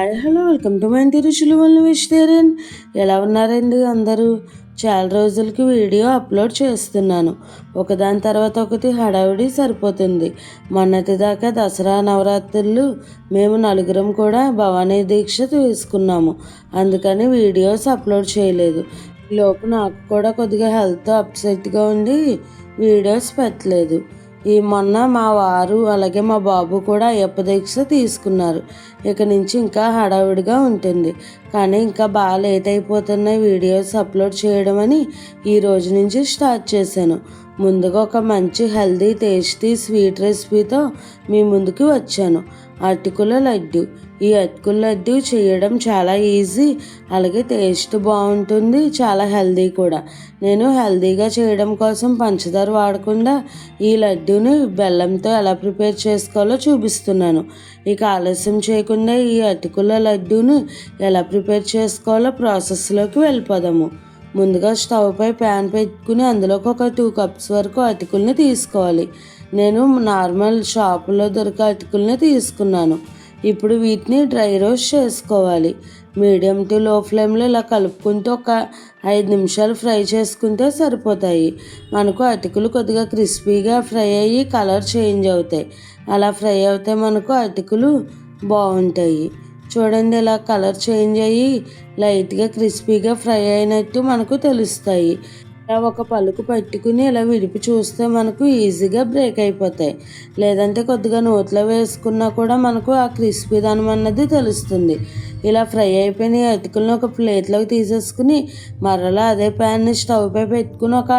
Hi hello welcome to my Inti Ruchulu vegetarian. ఎలా ఉన్నారండి అందరూ? చాలా రోజులకి వీడియో అప్లోడ్ చేస్తున్నాను. ఒకదాని తర్వాత ఒకటి హడావిడి సరిపోతుంది. మొన్నటి దాకా దసరా నవరాత్రులు మేము నలుగురం కూడా భవానీ దీక్ష తీసుకున్నాము. అందుకని వీడియోస్ అప్లోడ్ చేయలేదు. లోపు నాకు కూడా కొద్దిగా హెల్త్ అప్సెట్గా ఉండి వీడియోస్ పెట్టలేదు. ఈ మొన్న మా వారు అలాగే మా బాబు కూడా అయ్యప్ప దీక్ష తీసుకున్నారు. ఇక నుంచి ఇంకా హడావిడిగా ఉంటుంది. కానీ ఇంకా బాగా లేట్ అయిపోతున్నాయి వీడియోస్ అప్లోడ్ చేయడం అని ఈ రోజు నుంచి స్టార్ట్ చేశాను. ముందుగా ఒక మంచి హెల్దీ టేస్టీ స్వీట్ రెసిపీతో మీ ముందుకు వచ్చాను. అటుకుల లడ్డు. ఈ అటుకుల లడ్డు చేయడం చాలా ఈజీ అలాగే టేస్ట్ బాగుంటుంది చాలా హెల్దీ కూడా. నేను హెల్దీగా చేయడం కోసం పంచదార వాడకుండా ఈ లడ్డూని బెల్లంతో ఎలా ప్రిపేర్ చేసుకోవాలో చూపిస్తున్నాను. ఇక ఆలస్యం చేయకుండా ఈ అటుకుల లడ్డూను ఎలా ప్రిపేర్ ప్రిపేర్ చేసుకోవాలో ప్రాసెస్లోకి వెళ్ళిపోదాము. ముందుగా స్టవ్ పై ప్యాన్ పెట్టుకుని అందులోకి ఒక టూ కప్స్ వరకు అటుకుల్ని తీసుకోవాలి. నేను నార్మల్ షాపులో దొరికే అటుకుల్ని తీసుకున్నాను. ఇప్పుడు వీటిని డ్రై రోస్ట్ చేసుకోవాలి. మీడియం టు లో ఫ్లేమ్లో ఇలా కలుపుకుంటూ ఒక ఐదు నిమిషాలు ఫ్రై చేసుకుంటే సరిపోతాయి. మనకు అటుకులు కొద్దిగా క్రిస్పీగా ఫ్రై అయ్యి కలర్ చేంజ్ అవుతాయి. అలా ఫ్రై అవుతే మనకు అటుకులు బాగుంటాయి. చూడండి ఇలా కలర్ చేంజ్ అయ్యి లైట్గా క్రిస్పీగా ఫ్రై అయినట్టు మనకు తెలుస్తాయి. ఇలా ఒక పలుకు పట్టుకుని ఇలా విడిపి చూస్తే మనకు ఈజీగా బ్రేక్ అయిపోతాయి. లేదంటే కొద్దిగా నోట్లో వేసుకున్నా కూడా మనకు ఆ క్రిస్పీదనం అన్నది తెలుస్తుంది. ఇలా ఫ్రై అయిపోయిన అటుకులను ఒక ప్లేట్లోకి తీసేసుకుని మరలా అదే ప్యాన్ని స్టవ్ పై పెట్టుకుని ఒక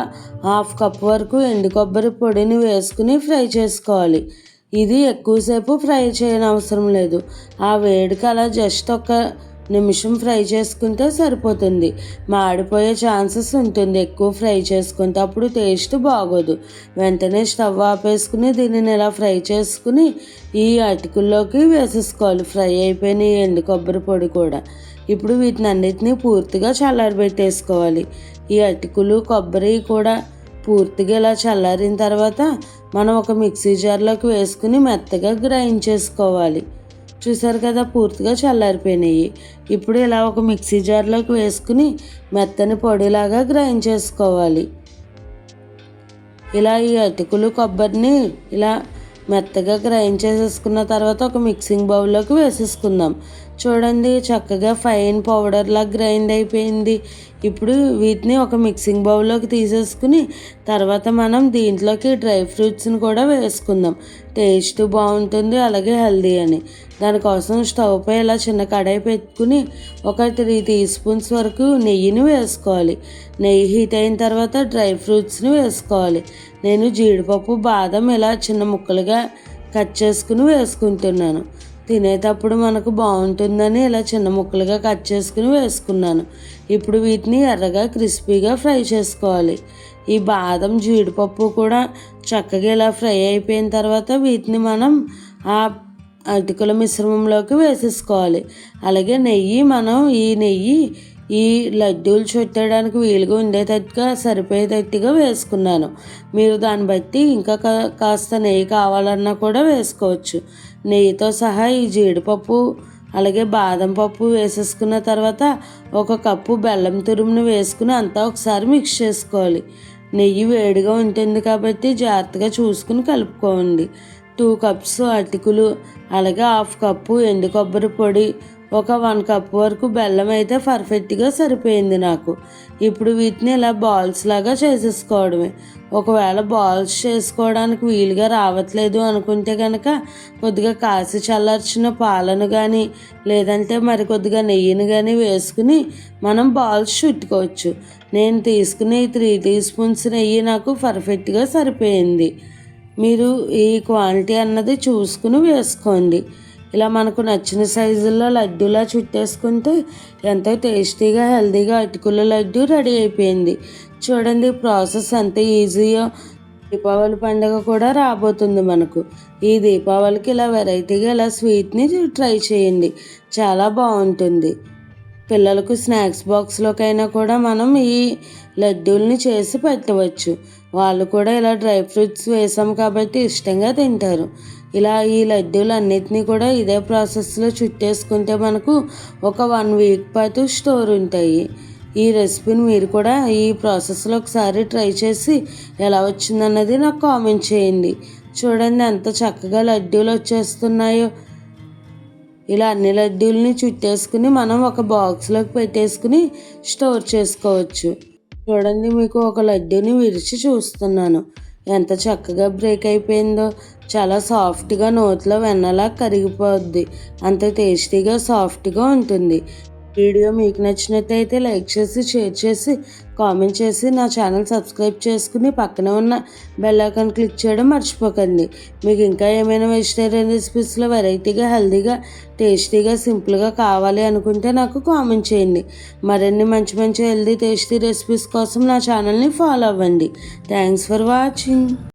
హాఫ్ కప్ వరకు ఎండు కొబ్బరి పొడిని వేసుకుని ఫ్రై చేసుకోవాలి. ఇది ఎక్కువసేపు ఫ్రై చేయని అవసరం లేదు. ఆ వేడికి అలా జస్ట్ ఒక నిమిషం ఫ్రై చేసుకుంటే సరిపోతుంది. మాడిపోయే ఛాన్సెస్ ఉంటుంది ఎక్కువ ఫ్రై చేసుకుంటే. అప్పుడు టేస్ట్ బాగోదు. వెంటనే స్టవ్ ఆపేసుకుని దీనిని ఇలా ఫ్రై చేసుకుని ఈ అటుకుల్లోకి వేసేసుకోవాలి. ఫ్రై అయిపోయిన ఎండు కొబ్బరి పొడి కూడా. ఇప్పుడు వీటిని అన్నిటినీ పూర్తిగా చల్లారబెట్టేసుకోవాలి. ఈ అటుకులు కొబ్బరి కూడా పూర్తిగా ఇలా చల్లారిన తర్వాత మనం ఒక మిక్సీ జార్లోకి వేసుకుని మెత్తగా గ్రైండ్ చేసుకోవాలి. చూసారు కదా పూర్తిగా చల్లారిపోయినాయి. ఇప్పుడు ఇలా ఒక మిక్సీ జార్లోకి వేసుకుని మెత్తని పొడిలాగా గ్రైండ్ చేసుకోవాలి. ఇలా ఈ అటుకులు కొబ్బరిని ఇలా మెత్తగా గ్రైండ్ చేసేసుకున్న తర్వాత ఒక మిక్సింగ్ బౌల్లోకి వేసేసుకుందాం. చూడండి చక్కగా ఫైన్ పౌడర్లా గ్రైండ్ అయిపోయింది. ఇప్పుడు వీటిని ఒక మిక్సింగ్ బౌల్లోకి తీసేసుకుని తర్వాత మనం దీంట్లోకి డ్రై ఫ్రూట్స్ని కూడా వేసుకుందాం. టేస్ట్ బాగుంటుంది అలాగే హెల్దీ అని. దానికోసం స్టవ్ పై ఇలా చిన్న కడాయి పెట్టుకుని ఒక త్రీ టీ స్పూన్స్ వరకు నెయ్యిని వేసుకోవాలి. నెయ్యి హీట్ అయిన తర్వాత డ్రై ఫ్రూట్స్ని వేసుకోవాలి. నేను జీడిపప్పు బాదం ఇలా చిన్న ముక్కలుగా కట్ చేసుకుని వేసుకుంటున్నాను. తినేటప్పుడు మనకు బాగుంటుందని ఇలా చిన్న ముక్కలుగా కట్ చేసుకుని వేసుకున్నాను. ఇప్పుడు వీటిని ఎర్రగా క్రిస్పీగా ఫ్రై చేసుకోవాలి. ఈ బాదం జీడిపప్పు కూడా చక్కగా ఇలా ఫ్రై అయిపోయిన తర్వాత వీటిని మనం ఆ అటుకుల మిశ్రమంలోకి వేసేసుకోవాలి. అలాగే నెయ్యి మనం ఈ నెయ్యి ఈ లడ్డూలు చుట్టడానికి వీలుగా ఉండేటట్టుగా సరిపోయేటట్టుగా వేసుకున్నాను. మీరు దాన్ని బట్టి ఇంకా కాస్త నెయ్యి కావాలన్నా కూడా వేసుకోవచ్చు. నెయ్యితో సహా ఈ జీడిపప్పు అలాగే బాదం పప్పు వేసేసుకున్న తర్వాత ఒక కప్పు బెల్లం తురుమును వేసుకుని అంతా ఒకసారి మిక్స్ చేసుకోవాలి. నెయ్యి వేడిగా ఉంటుంది కాబట్టి జాగ్రత్తగా చూసుకుని కలుపుకోండి. టూ కప్స్ అటుకులు అలాగే హాఫ్ కప్పు ఎండు కొబ్బరి పొడి ఒక వన్ కప్ వరకు బెల్లం అయితే పర్ఫెక్ట్గా సరిపోయింది నాకు. ఇప్పుడు వీటిని ఇలా బాల్స్ లాగా చేసేసుకోవడమే. ఒకవేళ బాల్స్ చేసుకోవడానికి వీలుగా రావట్లేదు అనుకుంటే కనుక కొద్దిగా కాసి చల్లార్చిన పాలను కానీ లేదంటే మరి కొద్దిగా నెయ్యిని కానీ వేసుకుని మనం బాల్స్ చుట్టుకోవచ్చు. నేను తీసుకునే త్రీ టీ స్పూన్స్ నెయ్యి నాకు పర్ఫెక్ట్గా సరిపోయింది. మీరు ఈ క్వాంటిటీ అన్నది చూసుకుని వేసుకోండి. ఇలా మనకు నచ్చిన సైజుల్లో లడ్డూలా చుట్టేసుకుంటే ఎంతో టేస్టీగా హెల్తీగా అటుకుల లడ్డు రెడీ అయిపోయింది. చూడండి ప్రాసెస్ ఎంత ఈజీయో. దీపావళి పండుగ కూడా రాబోతుంది మనకు. ఈ దీపావళికి ఇలా వెరైటీగా ఇలా స్వీట్ని ట్రై చేయండి. చాలా బాగుంటుంది. పిల్లలకు స్నాక్స్ బాక్స్లోకైనా కూడా మనం ఈ లడ్డూల్ని చేసి పెట్టవచ్చు. వాళ్ళు కూడా ఇలా డ్రై ఫ్రూట్స్ వేసాం కాబట్టి ఇష్టంగా తింటారు. ఇలా ఈ లడ్డూలు అన్నిటినీ కూడా ఇదే ప్రాసెస్లో చుట్టేసుకుంటే మనకు ఒక వన్ వీక్ పాటు స్టోర్ ఉంటాయి. ఈ రెసిపీని మీరు కూడా ఈ ప్రాసెస్లో ఒకసారి ట్రై చేసి ఎలా వచ్చిందన్నది నాకు కామెంట్ చేయండి. చూడండి ఎంత చక్కగా లడ్డూలు వచ్చేస్తున్నాయో. ఇలా అన్ని లడ్డూలని చుట్టేసుకుని మనం ఒక బాక్స్లోకి పెట్టేసుకుని స్టోర్ చేసుకోవచ్చు. చూడండి మీకు ఒక లడ్డూని విరిచి చూస్తున్నాను. ఎంత చక్కగా బ్రేక్ అయిపోయిందో. చాలా సాఫ్ట్గా నోట్లో వెన్నలా కరిగిపోద్ది. అంత టేస్టీగా సాఫ్ట్గా ఉంటుంది. వీడియో మీకు నచ్చినట్టయితే లైక్ చేసి షేర్ చేసి కామెంట్ చేసి నా ఛానల్ సబ్స్క్రైబ్ చేసుకుని పక్కన ఉన్న బెల్ ఐకాన్ క్లిక్ చేయడం మర్చిపోకండి. మీకు ఇంకా ఏమైనా వెజిటేరియన్ రెసిపీస్లో వెరైటీగా హెల్తీగా టేస్టీగా సింపుల్గా కావాలి అనుకుంటే నాకు కామెంట్ చేయండి. మరిన్ని మంచి మంచి హెల్తీ టేస్టీ రెసిపీస్ కోసం నా ఛానల్ని ఫాలో అవ్వండి. Thanks for watching.